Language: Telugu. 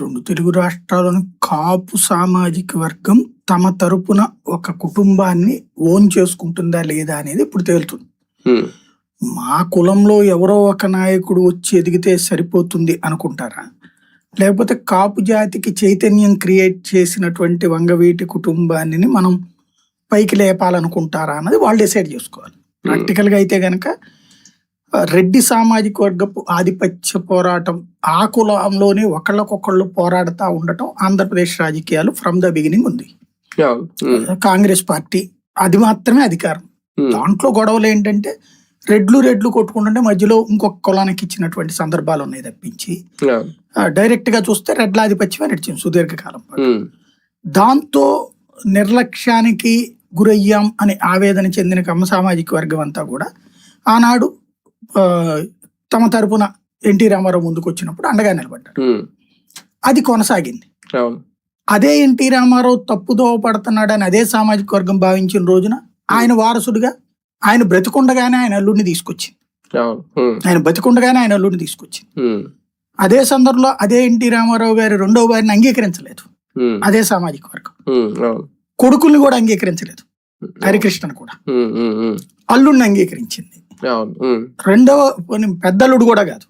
రెండు తెలుగు రాష్ట్రాల్లోని కాపు సామాజిక వర్గం తమ తరపున ఒక కుటుంబాన్ని ఓన్ చేసుకుంటుందా లేదా అనేది ఇప్పుడు తేలుతుంది. మా కులంలో ఎవరో ఒక నాయకుడు వచ్చి ఎదిగితే సరిపోతుంది అనుకుంటారా? లేకపోతే కాపు జాతికి చైతన్యం క్రియేట్ చేసినటువంటి వంగవీటి కుటుంబాన్ని మనం పైకి లేపాలనుకుంటారా అన్నది వాళ్ళు డిసైడ్ చేసుకోవాలి. ప్రాక్టికల్గా అయితే గనక ఆ, రెడ్డి సామాజిక వర్గపు ఆధిపత్య పోరాటం ఆ కులంలోనే ఒకళ్ళకొకళ్ళు పోరాడుతూ ఉండటం ఆంధ్రప్రదేశ్ రాజకీయాలు ఫ్రమ్ ద బిగినింగ్ ఉంది. కాంగ్రెస్ పార్టీ అది మాత్రమే అధికారం. దాంట్లో గొడవలు ఏంటంటే రెడ్లు రెడ్లు కొట్టుకుంటుంటే మధ్యలో ఇంకొక కులానికి ఇచ్చినటువంటి సందర్భాలు ఉన్నాయి తప్పించి. డైరెక్ట్గా చూస్తే రెడ్ల ఆధిపత్యమే నడిచింది సుదీర్ఘకాలం దాంతో నిర్లక్ష్యానికి గురయ్యాం అని ఆవేదన చెందిన కమ్మ సామాజిక వర్గం అంతా కూడా ఆనాడు తమ తరపున ఎన్టీ రామారావు ముందుకు వచ్చినప్పుడు అండగా నిలబడ్డాడు. అది కొనసాగింది. అదే ఎన్టీ రామారావు తప్పుదోవ పడుతున్నాడని అదే సామాజిక వర్గం భావించిన రోజున ఆయన వారసుడిగా ఆయన బ్రతికుండగానే ఆయన అల్లుడిని తీసుకొచ్చింది. ఆయన బతికుండగానే ఆయన అల్లుడిని తీసుకొచ్చింది. అదే సందర్భంలో అదే ఎన్టీ రామారావు గారి రెండవ వారిని అంగీకరించలేదు. అదే సామాజిక వర్గం. కొడుకుల్ని కూడా అంగీకరించలేదు. హరికృష్ణన్ కూడా. అల్లుడిని అంగీకరించింది. రెండవ పోనీ పెద్దల్లుడు కూడా కాదు.